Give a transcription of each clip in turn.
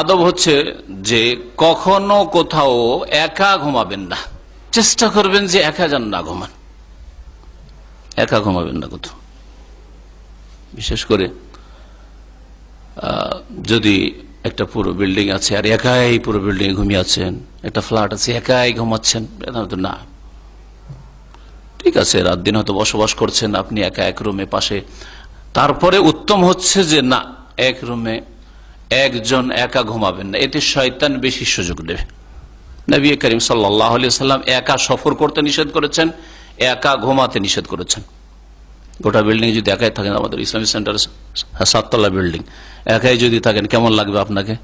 আদব হচ্ছে যে কখনো কোথাও একা ঘুমাবেন না। চেষ্টা করবেন যে একা যেন না ঘুমান। একা ঘুমাবেন না কোথাও। বিশেষ করে যদি একটা পুরো বিল্ডিং আছে, আর একাই পুরো বিল্ডিং ঘুমিয়ে আছেন, একটা ফ্ল্যাট আছে, একাই ঘুমাচ্ছেন না। ঠিক আছে, রাত দিন হয়তো বসবাস করছেন, আপনি একা এক রুমে পাশে। তারপরে উত্তম হচ্ছে যে না, এক রুমে একজন একা ঘুমাবেন না। এতে শয়তান বেশি সুযোগ দেবে। নবী করিম সাল্লাম একা সফর করতে নিষেধ করেছেন, একা ঘুমাতে নিষেধ করেছেন। গোটা বিল্ডিং যদি একাই থাকেন, আমাদের ইসলামিক সেন্টার সাততলা বিল্ডিং একাই যদি থাকেন, কেমন লাগবে আপনাকে?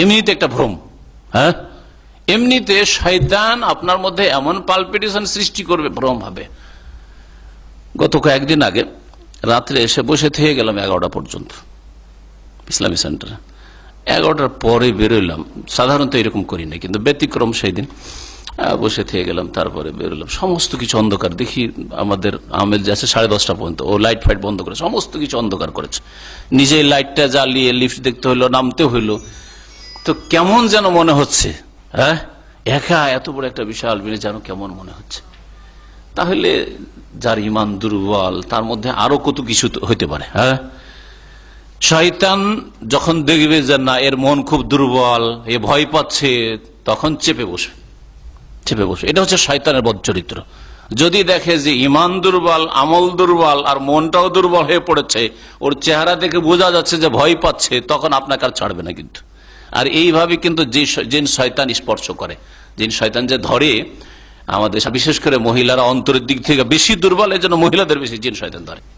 এমনিতে একটা ভ্রম হ্যাঁ? এমনিতে শয়তান আপনার মধ্যে এমন পালপিটেশন সৃষ্টি করবে, ভ্রম হবে। গত কয়েকদিন আগে রাত্রে এসে বসে থেকে গেলাম এগারোটা পর্যন্ত, ইসলামী সেন্টারে এগারোটার পরে বেরোলাম সাধারণত এরকম করি না কিন্তু ব্যতিক্রম সেই দিন বসে থেকে গেলাম, তারপরে বেরোলাম। সমস্ত কিছু অন্ধকার। দেখি আমাদের আমেল যে আছে, সাড়ে দশটা পর্যন্ত, ও লাইট ফাইট বন্ধ করে সমস্ত কিছু অন্ধকার করেছে। নিজেই লাইটটা জ্বালিয়ে লিফট দেখতে হইল, নামতে হইল। তো কেমন যেন মনে হচ্ছে হ্যাঁ? একা এত বড় একটা বিশাল বিনে যেন কেমন মনে হচ্ছে। তাহলে যার ইমান দুর্বল, তার মধ্যে আরও কত কিছু হইতে পারে হ্যাঁ? শয়তান যখন দেখবে যে না, এর মন খুব দুর্বল, এ ভয় পাচ্ছে, তখন চেপে বসে। চেপে বসে। এটা হচ্ছে শয়তানের বদ চরিত্র। যদি দেখে যে ইমান দুর্বল, আমল দুর্বল, আর মনটাও দুর্বল হয়ে পড়েছে, ওর চেহারা দেখে বোঝা যাচ্ছে যে ভয় পাচ্ছে, তখন আপনাকে আর ছাড়বে না কিন্তু। আর এইভাবে কিন্তু যে শয়তান স্পর্শ করে। জিন শয়তান যে ধরে, আমাদের বিশেষ করে মহিলারা অন্তরের দিক থেকে বেশি দুর্বল এই জন্য মহিলাদের বেশি জিন শয়তান ধরে।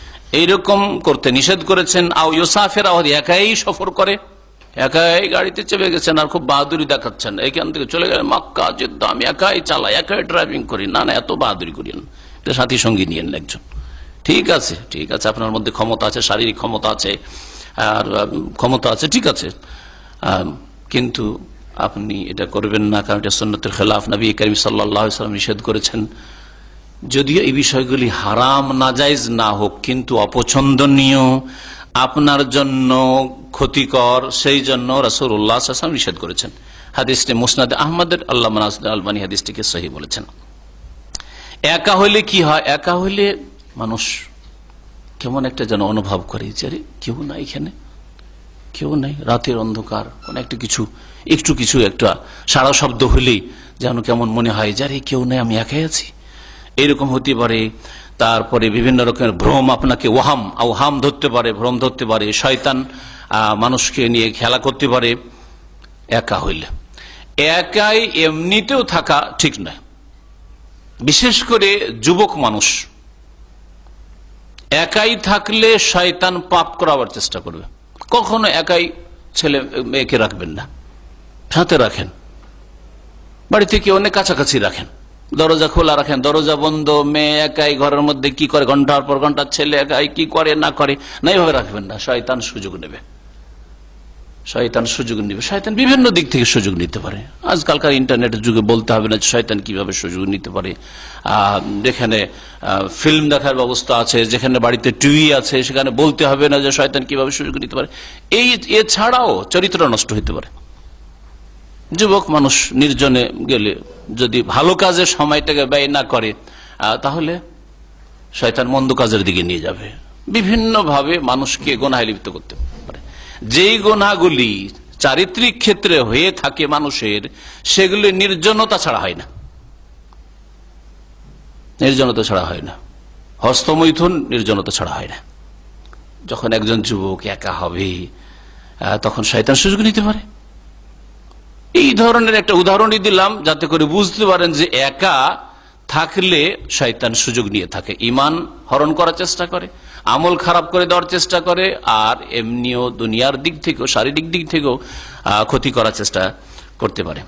এইরকম করতে নিষেধ করেছেন। আও ইউসাফের আওয়াজ একাই সফর করে। একাই গাড়িতে চেপে গেছেন আর খুব বাহাদুরি দেখাচ্ছেন। এইখান থেকে চলে গেলেন মাক্কা যেত আমি একাই চালাই, একাই ড্রাইভিং করি। না না, এত বাহাদুরি করি না। এটা সাথী সঙ্গী নিয়েন একজন। ঠিক আছে ঠিক আছে। আপনার মধ্যে ক্ষমতা আছে, শারীরিক ক্ষমতা আছে, আর ক্ষমতা আছে, ঠিক আছে। কিন্তু আপনি এটা করবেন না, কারণ এটা সন্ন্যতের খেলাফ। নবী করিম সাল্লাম নিষেধ করেছেন। যদিও এই বিষয়গুলি হারাম নাজাইজ না হোক, কিন্তু অপছন্দনীয়। আপনার জন্য ক্ষতিকর, সেই জন্য রসুল উল্লাহ নিষেধ করেছেন। হাদিসটি মুসনাদ আহমদের, আল্লাহ আলবানী হাদিসটিকে সহি বলেছেন। একা হইলে কি হয়? একা হইলে মানুষ কেমন একটা যেন অনুভব করে, যে আরে কেউ নাই এখানে, কেউ নাই, রাতের অন্ধকার, কোন একটা কিছু, একটু কিছু একটা সারা শব্দ হলেই যেন কেমন মনে হয়, যে আরে কেউ নাই, আমি একাই আছি। এইরকম হতে পারে। তারপরে বিভিন্ন রকমের ভ্রম আপনাকে ওহাম আহাম ধরতে পারে, ভ্রম ধরতে পারে, শয়তান মানুষকে নিয়ে খেলা করতে পারে। একা হইলে। একাই এমনিতেও থাকা ঠিক নয়। বিশেষ করে যুবক মানুষ। একাই থাকলে শয়তান পাপ করাবার চেষ্টা করবে। কখনো একাই ছেলে, মেয়েকে রাখবেন না। সাথে রাখেন। বাড়িতে কেউ অনেক কাছাকাছি রাখেন। দরজা খোলা রাখেন। দরজা বন্ধ, মেয়ে একাই ঘরের মধ্যে কি করে? ঘণ্টার পর ঘণ্টা ছেলে একাই কি করে, না করে? না, এইভাবে রাখবেন না। শয়তান সুযোগ নেবে। শয়তান সুযোগ নেবে। শয়তান বিভিন্ন দিক থেকে সুযোগ নিতে পারে। আজকালকার ইন্টারনেটের যুগে বলতে হবে না শয়তান কীভাবে সুযোগ নিতে পারে। যেখানে ফিল্ম দেখার ব্যবস্থা আছে, যেখানে বাড়িতে টিভি আছে, সেখানে বলতে হবে না যে শয়তান কীভাবে সুযোগ নিতে পারে। এই এছাড়াও চরিত্র নষ্ট হতে পারে। যুবক, মানুষ, নির্জনে গেলে যদি ভালো কাজে সময়টাকে ব্যয় না করে তাহলে শয়তান মন্দ কাজের দিকে নিয়ে যাবে। বিভিন্নভাবে মানুষকে গোনায় লিপ্ত করতে পারে। যেই গোনাগুলি চারিত্রিক ক্ষেত্রে হয়ে থাকে মানুষের, সেগুলি নির্জনতা ছাড়া হয় না। নির্জনতা ছাড়া হয় না। হস্তমৈথুন নির্জনতা ছাড়া হয় না। যখন একজন যুবক একা হবে তখন শয়তান সুযোগ নিতে পারে। এই ধরনের একটা উদাহরণই দিলাম যাতে করে বুঝতে পারেন যে একা থাকলে শয়তান সুযোগ নিয়ে থাকে। ইমান হরণ করার চেষ্টা করে, আমল খারাপ করে দেওয়ার চেষ্টা করে, আর এমনিও দুনিয়ার দিক থেকেও, শারীরিক দিক থেকেও ক্ষতি করার চেষ্টা করতে পারে।